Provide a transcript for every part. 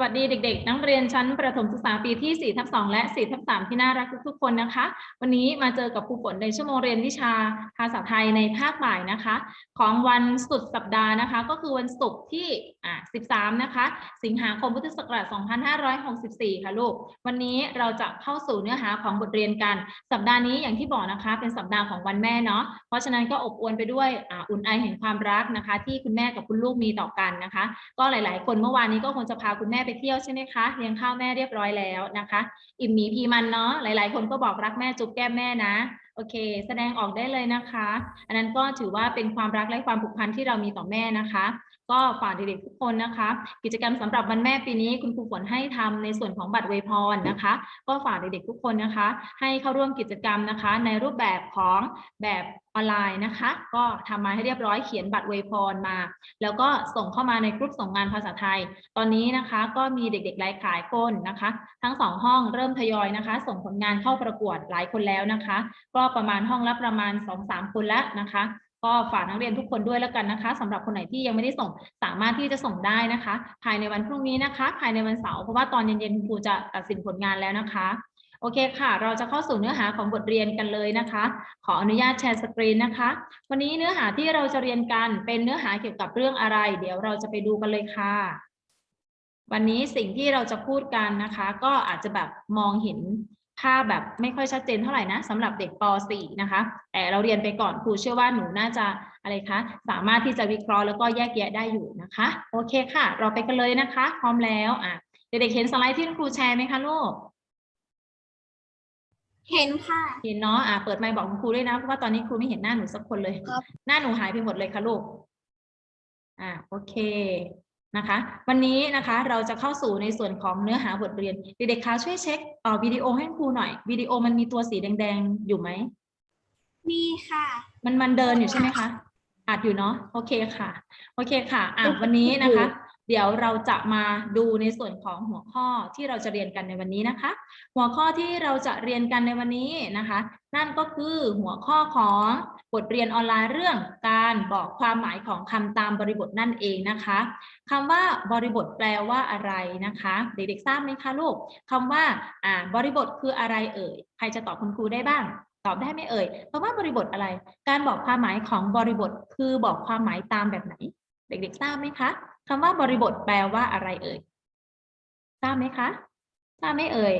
วัสดีเด็ก ๆ นักเรียนชั้นประถมศึกษาปีที่ 4 ทับ 2 และ 4 ทับ 3 ที่น่ารักทุกๆคนนะคะ วันนี้มาเจอกับครูฝนในชั่วโมงเรียนวิชาภาษาไทยในภาคบ่ายนะคะ ของวันสุดสัปดาห์นะคะ ก็คือวันศุกร์ที่13 นะคะ สิงหาคมพุทธศักราช 2564 ค่ะลูก วันนี้เราจะเข้าสู่เนื้อหาของบทเรียนกัน สัปดาห์นี้อย่างที่บอกนะคะ เป็นสัปดาห์ของวันแม่เนาะ เพราะฉะนั้นก็อบอวลไปด้วยอ,อุ่นไอแห่งความรักนะคะ ที่คุณแม่กับคุณลูกมีต่อกันนะคะ ก็หลาย ๆ คนเมื่อวานนี้ก็คงจะพาคุณแม่ไปเที่ยวใช่ไหมคะเลี้ยงข้าวแม่เรียบร้อยแล้วนะคะ อิ่มหมีพีมันเนาะหลาย ๆ คนก็บอกรักแม่จุ๊บแก้มแม่นะโอเค แสดงออกได้เลยนะคะ อันนั้นก็ถือว่าเป็นความรักและความผูกพันที่เรามีต่อแม่นะคะ ก็ฝากเด็กๆทุกคนนะคะ กิจกรรมสำหรับวันแม่ปีนี้คุณครูฝนให้ทำในส่วนของบัตรอวพรนะคะ ก็ฝากเด็กๆทุกคนนะคะ ให้เข้าร่วมกิจกรรมนะคะ ในรูปแบบของแบบ ออนไลน์นะคะ ก็ทำมาให้เรียบร้อยเขียนบัตรอวยพรมา แล้วก็ส่งเข้ามาในกลุ่มส่งงานภาษาไทย ตอนนี้นะคะก็มีเด็กๆหลายขายคนนะคะ ทั้งสองห้องเริ่มทยอยนะคะ ส่งผลงานเข้าประกวดหลายคนแล้วนะคะ ก็ประมาณห้องละประมาณ 2-3 คนแล้วนะคะก็ฝากนักเรียนทุกคนด้วยแล้วกันนะคะสำหรับคนไหนที่ยังไม่ได้ส่งสามารถที่จะส่งได้นะคะ ภายในวันพรุ่งนี้นะคะ ภายในวันเสาร์เพราะว่าตอนเย็นๆครูจะตัดสินผลงานแล้วนะคะ โอเคค่ะ เราจะเข้าสู่เนื้อหาของบทเรียนกันเลยนะคะ ขออนุญาตแชร์สกรีนนะคะ วันนี้เนื้อหาที่เราจะเรียนกันเป็นเนื้อหาเกี่ยวกับเรื่องอะไร เดี๋ยวเราจะไปดูกันเลยค่ะ วันนี้สิ่งที่เราจะพูดกันนะคะ ก็อาจจะแบบมองเห็นภาพแบบไม่ค่อยชัดเจนเท่าไหร่นะสำหรับเด็กป .4 นะคะ แต่เราเรียนไปก่อนครูเชื่อว่าหนูน่าจะอะไรคะสามารถที่จะวิเคราะห์แล้วก็แยกแยะได้อยู่นะคะ โอเคค่ะ เราไปกันเลยนะคะ พร้อมแล้วอะเด็กๆเห็นสไลด์ที่คุณครูแชร์ไหมคะลูก เห็นค่ะ เห็นเนาะอะเปิดไมค์บอกคุณครูด้วยนะเพราะว่าตอนนี้ครูไม่เห็นหน้าหนูสักคนเลย ครับ หน้าหนูหายไปหมดเลยค่ะลูก อ่าโอเคนะคะ วันนี้นะคะเราจะเข้าสู่ในส่วนของเนื้อหาบทเรียนเด็กๆคะช่วยเช็คเอ่อวิดีโอให้ครูหน่อยวิดีโอมันมีตัวสีแดงๆอยู่ไหมมีค่ะ มันมันเดินอยู่ใช่ไหมคะอัดอยู่เนาะโอเคค่ะ โอเคค่ะอะวันนี้นะคะ เดี๋ยวเราจะมาดูในส่วนของหัวข้อที่เราจะเรียนกันในวันนี้นะคะ หัวข้อที่เราจะเรียนกันในวันนี้นะคะ นั่นก็คือหัวข้อของบทเรียนออนไลน์เรื่องการบอกความหมายของคำตามบริบทนั่นเองนะคะคำว่าบริบทแปลว่าอะไรนะคะ เด็กๆทราบไหมคะลูกคำว่าอ่าบริบทคืออะไรเอ่ยใครจะตอบคุณครูได้บ้างตอบได้ไหมเอ่ยคำว่าบริบทอะไร การบอกความหมายของบริบทคือบอกความหมายตามแบบไหน เด็กๆทราบไหมคะ คำว่าบริบทแปลว่าอะไรเอ่ยทราบไหมคะทราบไหมเอ่ย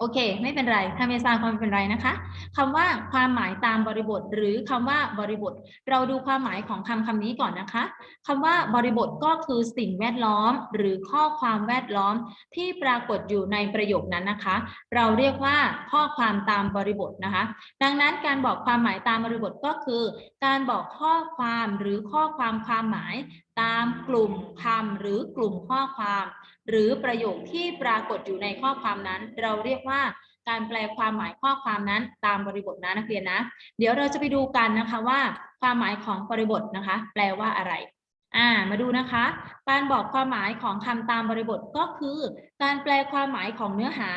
โอเค ไม่เป็นไรถ้าไม่ทราบก็ไม่เป็นไรนะคะคำว่าความหมายตามบริบท หรือคำว่าบริบท เราดูความหมายของคำคำนี้ก่อนนะคะคำว่าบริบทก็คือสิ่งแวดล้อม หรือข้อความแวดล้อมที่ปรากฏอยู่ในประโยคนั้นนะคะ เราเรียกว่าข้อความตามบริบทนะคะ ดังนั้นการบอกความหมายตามบริบทก็คือ การบอกข้อความหรือข้อความความหมาย ตามกลุ่มคำหรือกลุ่มข้อความ หรือประโยคที่ปรากฏอยู่ในข้อความนั้น เราเรียกว่าการแปลความหมายข้อความนั้นตามบริบทนะนักเรียนนะ เดี๋ยวเราจะไปดูกันนะคะว่า ความหมายของบริบทนะคะ แปลว่าอะไรอ่ามาดูนะคะ การบอกความหมายของคำตามบริบทก็คือ การแปลความหมายของเนื้อหา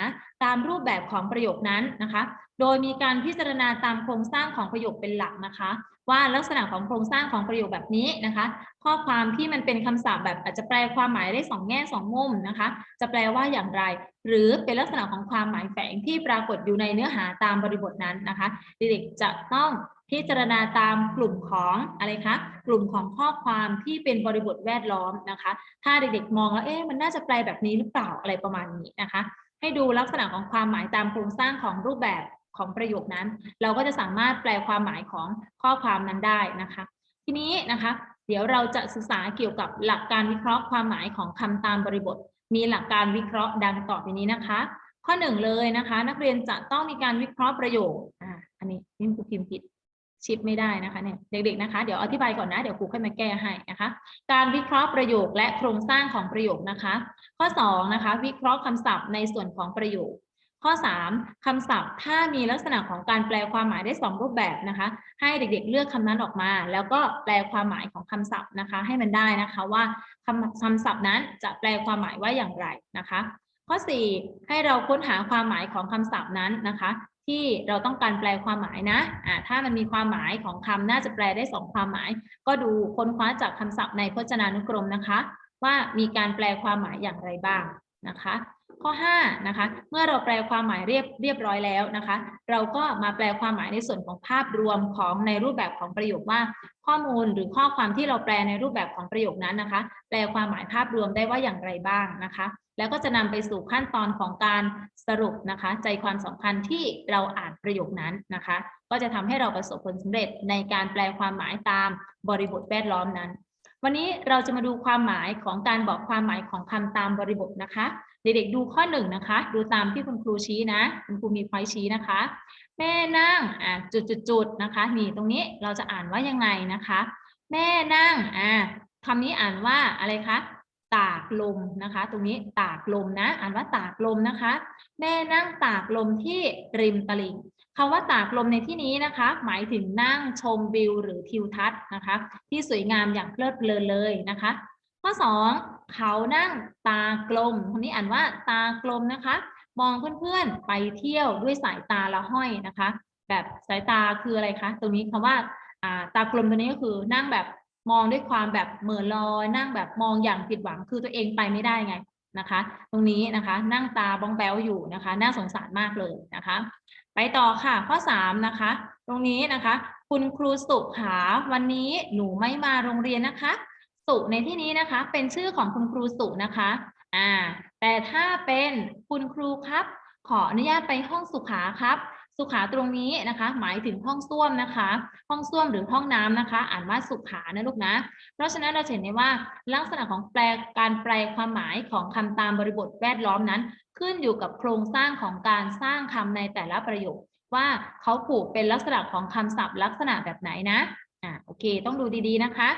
ตามรูปแบบของประโยคนั้นนะคะ โดยมีการพิจารณาตามโครงสร้างของประโยคเป็นหลักนะคะ ว่าลักษณะของโครงสร้างของประโยคแบบนี้นะคะ ข้อความที่มันเป็นคำศัพท์แบบอาจจะแปลความหมายได้สองแง่สองมุมนะคะ จะแปลว่าอย่างไร หรือเป็นลักษณะของความหมายแฝงที่ปรากฏอยู่ในเนื้อหาตามบริบทนั้นนะคะเด็กๆจะต้องพิจารณาตามกลุ่มของอะไรคะ กลุ่มของข้อความที่เป็นบริบทแวดล้อมนะคะ ถ้าเด็กๆมองแล้วเอ๊ะมันน่าจะแปลแบบนี้หรือเปล่าอะไรประมาณนี้นะคะ ให้ดูลักษณะของความหมายตามโครงสร้างของรูปแบบ ของประโยคนั้น เราก็จะสามารถแปลความหมายของข้อความนั้นได้นะคะ ทีนี้นะคะ เดี๋ยวเราจะศึกษาเกี่ยวกับหลักการวิเคราะห์ความหมายของคำตามบริบท มีหลักการวิเคราะห์ดังต่อไปนี้นะคะ ข้อหนึ่งเลยนะคะ นักเรียนจะต้องมีการวิเคราะห์ประโยคอ่าอันนี้นี่ครูพิมพ์ผิดชิปไม่ได้นะคะเนี่ยเด็กๆนะคะเดี๋ยวอธิบายก่อนนะเดี๋ยวครูค่อยมาแก้ให้นะคะ การวิเคราะห์ประโยคและโครงสร้างของประโยคนะคะ ข้อสองนะคะวิเคราะห์คำศัพท์ในส่วนของประโยค ข้อ 3คำศัพท์ถ้ามีลักษณะของการแปลความหมายได้ 2 รูปแบบนะคะ ให้เด็กๆเลือกคำนั้นออกมา แล้วก็แปลความหมายของคำศัพท์นะคะ ให้มันได้นะคะว่าคำคำศัพท์นั้นจะแปลความหมายว่าอย่างไรนะคะ ข้อ 4 ให้เราค้นหาความหมายของคำศัพท์นั้นนะคะ ที่เราต้องการแปลความหมายนะอ่าถ้ามันมีความหมายของคำน่าจะแปลได้ 2 ความหมาย ก็ดูค้นคว้าจากคำศัพท์ในพจนานุกรมนะคะ ว่ามีการแปลความหมายอย่างไรบ้างนะคะ ข้อ5นะคะเมื่อเราแปลความหมายเรียบเรียบร้อยแล้วนะคะ เราก็มาแปลความหมายในส่วนของภาพรวมของในรูปแบบของประโยคว่า ข้อมูลหรือข้อความที่เราแปลในรูปแบบของประโยคนั้นนะคะ แปลความหมายภาพรวมได้ว่าอย่างไรบ้างนะคะ แล้วก็จะนำไปสู่ขั้นตอนของการสรุปนะคะ ใจความสำคัญที่เราอ่านประโยคนั้นนะคะ ก็จะทำให้เราประสบผลสำเร็จในการแปลความหมายตามบริบทแวดล้อมนั้น วันนี้เราจะมาดูความหมายของการบอกความหมายของคำตามบริบทนะคะ เด็กๆดูข้อหนึ่งนะคะ ดูตามที่คุณครูชี้นะ คุณครูมีไฟชี้นะคะ แม่นั่งอ่าจุดๆๆนะคะ นี่ตรงนี้เราจะอ่านว่ายังไงนะคะ แม่นั่งอ่าคำนี้อ่านว่าอะไรคะ ตากลมนะคะ ตรงนี้ตากลมนะ อ่านว่าตากลมนะคะ แม่นั่งตากลมที่ริมตลิ่งคำว่าตากลมในที่นี้นะคะ หมายถึงนั่งชมวิวหรือทิวทัศน์นะคะ ที่สวยงามอย่างเพลิดเพลินเลยนะคะ ข้อ 2 เขานั่งตากลมคนนี้อ่านว่าตากลมนะคะ มองเพื่อนๆไปเที่ยวด้วยสายตาละห้อยนะคะ แบบสายตาคืออะไรคะตรงนี้คำว่าอ่าตากลมตัวนี้ก็คือนั่งแบบ มองด้วยความแบบเหม่อลอยนั่งแบบมองอย่างผิดหวังคือตัวเองไปไม่ได้ไงนะคะ ตรงนี้นะคะนั่งตาบ้องแบ้วอยู่นะคะ น่าสงสารมากเลยนะคะ ไปต่อค่ะข้อ3นะคะ ตรงนี้นะคะ คุณครูสุขาวันนี้หนูไม่มาโรงเรียนนะคะ สุในที่นี้นะคะ เป็นชื่อของคุณครูสุนะคะอ่าแต่ถ้าเป็นคุณครูครับ ขออนุญาตไปห้องสุขาครับ สุขาตรงนี้นะคะ หมายถึงห้องส้วมนะคะ ห้องส้วมหรือห้องน้ำนะคะ อ่านว่าสุขานะลูกนะ เพราะฉะนั้นเราเห็นได้ว่าลักษณะของแปลการแปลความหมายของคำตามบริบทแวดล้อมนั้น ขึ้นอยู่กับโครงสร้างของการสร้างคำในแต่ละประโยค ว่าเขาผูกเป็นลักษณะของคำศัพท์ ลักษณะแบบไหนนะอ่าโอเค ต้องดูดีๆนะคะ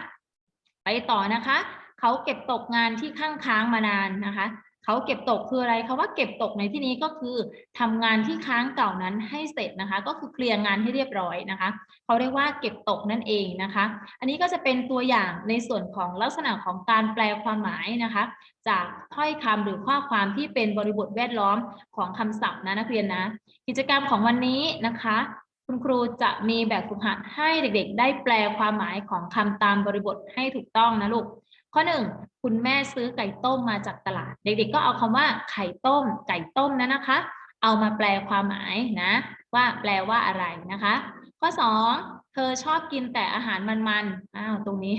ไปต่อนะคะ เขาเก็บตกงานที่ข้างค้างมานานนะคะ เขาเก็บตกคืออะไรคาว่าเก็บตกในที่นี้ก็คือทำงานที่ค้างเก่านั้นให้เสร็จนะคะ ก็คือเคลียร์งานให้เรียบร้อยนะคะเขาเรียกว่าเก็บตกนั่นเองนะคะ อันนี้ก็จะเป็นตัวอย่างในส่วนของลักษณะของการแปลความหมายนะคะ จากถ้อยคำหรือข้อความที่เป็นบริบทแวดล้อมของคำศัพท์นะนักเรียนนะ กิจกรรมของวันนี้นะคะคุณครูจะมีแบบฝึกหัดให้เด็กๆ ได้แปลความหมายของคำตามบริบทให้ถูกต้องนะลูก ข้อหนึ่งคุณแม่ซื้อไก่ต้มมาจากตลาด เด็กๆก็เอาคำว่าไข่ต้ม ไก่ต้มนะนะคะ เอามาแปลความหมายนะ ว่าแปลว่าอะไรนะคะ ข้อสองเธอชอบกินแต่อาหารมันๆอ้าวตรงนี้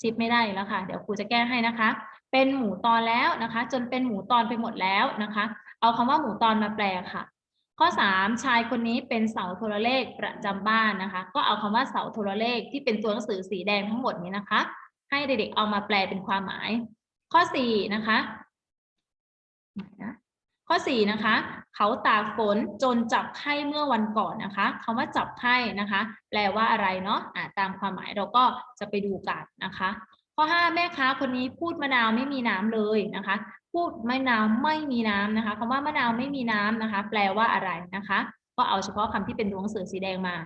ชิปไม่ได้แล้วค่ะ เดี๋ยวครูจะแก้ให้นะคะ เป็นหมูตอนแล้วนะคะ จนเป็นหมูตอนไปหมดแล้วนะคะ เอาคำว่าหมูตอนมาแปลค่ะ ข้อ 3 ชายคนนี้เป็นเสาโทรเลขประจำบ้านนะคะ ก็เอาคำว่าเสาโทรเลขที่เป็นตัวหนังสือสีแดงทั้งหมดนี้นะคะ ให้เด็กๆเอามาแปลเป็นความหมาย ข้อ4นะคะข้อ4นะคะ เขาตากฝนจนจับไข้เมื่อวันก่อนนะคะคำว่าจับไข้นะคะ แปลว่าอะไรเนาะอ่าตามความหมายเราก็จะไปดูกันนะคะ ข้อ 5 แม่ค้าคนนี้พูดมะนาวไม่มีน้ำเลยนะคะ พูดมะนาวไม่มีน้ำนะคะคำว่ามะนาวไม่มีน้ำนะคะ แปลว่าอะไรนะคะ ก็เอาเฉพาะคำที่เป็นตัวหนังสือสีแดงมา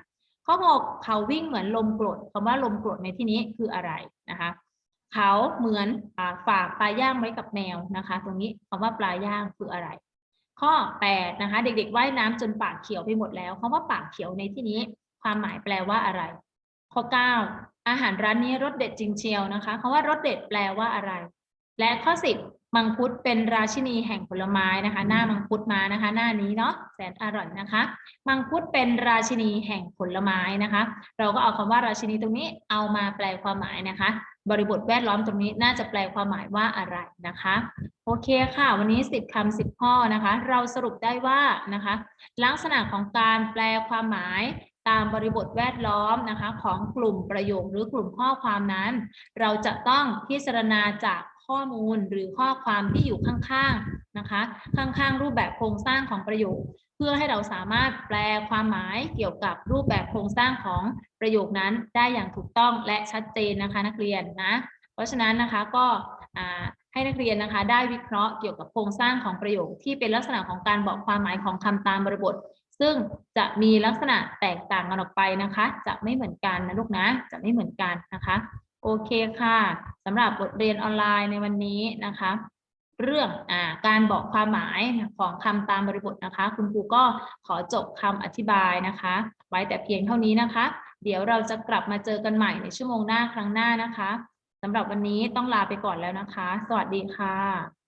ข้อ6เขาวิ่งเหมือนลมกรดคำว่าลมกรดในที่นี้คืออะไรนะคะเขาเหมือนอฝากปลาย่างไว้กับแมวนะคะ ตรงนี้คำว่าปลาย่างคืออะไร ข้อ8นะคะเด็กๆว่ายน้ำจนปากเขียวไปหมดแล้วคำว่าปากเขียวในที่นี้ ความหมายแปลว่าอะไร ข้อ 9 อาหารร้านนี้รสเด็ดจริงเชียวนะคะคำว่ารสเด็ดแปลว่าอะไร และข้อ 10 มังคุดเป็นราชินีแห่งผลไม้นะคะ หน้ามังคุดมานะคะ หน้านี้เนาะแสนอร่อยนะคะ มังคุดเป็นราชินีแห่งผลไม้นะคะ เราก็เอาคำว่าราชินีตรงนี้เอามาแปลความหมายนะคะ บริบทแวดล้อมตรงนี้น่าจะแปลความหมายว่าอะไรนะคะ โอเคค่ะ วันนี้10คำ10ข้อนะคะ เราสรุปได้ว่านะคะ ลักษณะของการแปลความหมายตามบริบทแวดล้อมนะคะ ของกลุ่มประโยคหรือกลุ่มข้อความนั้น เราจะต้องพิจารณาจาก ข้อมูลหรือข้อความที่อยู่ข้างๆนะคะ ข้างๆรูปแบบโครงสร้างของประโยค เพื่อให้เราสามารถแปลความหมายเกี่ยวกับรูปแบบโครงสร้างของประโยคนั้นได้อย่างถูกต้องและชัดเจนนะคะนักเรียนนะ เพราะฉะนั้นนะคะก็ให้นักเรียนนะคะ ได้วิเคราะห์เกี่ยวกับโครงสร้างของประโยคที่เป็นลักษณะของการบอกความหมายของคำตามบริบท ซึ่งจะมีลักษณะแตกต่างกันออกไปนะคะ จะไม่เหมือนกันนะลูกนะจะไม่เหมือนกันนะคะ โอเคค่ะสำหรับบทเรียนออนไลน์ในวันนี้นะคะ เรื่องอการบอกความหมายของคำตามบริบทนะคะ คุณครูก็ขอจบคำอธิบายนะคะ ไว้แต่เพียงเท่านี้นะคะ เดี๋ยวเราจะกลับมาเจอกันใหม่ในชั่วโมงหน้าครั้งหน้านะคะสำหรับวันนี้ต้องลาไปก่อนแล้วนะคะ สวัสดีค่ะ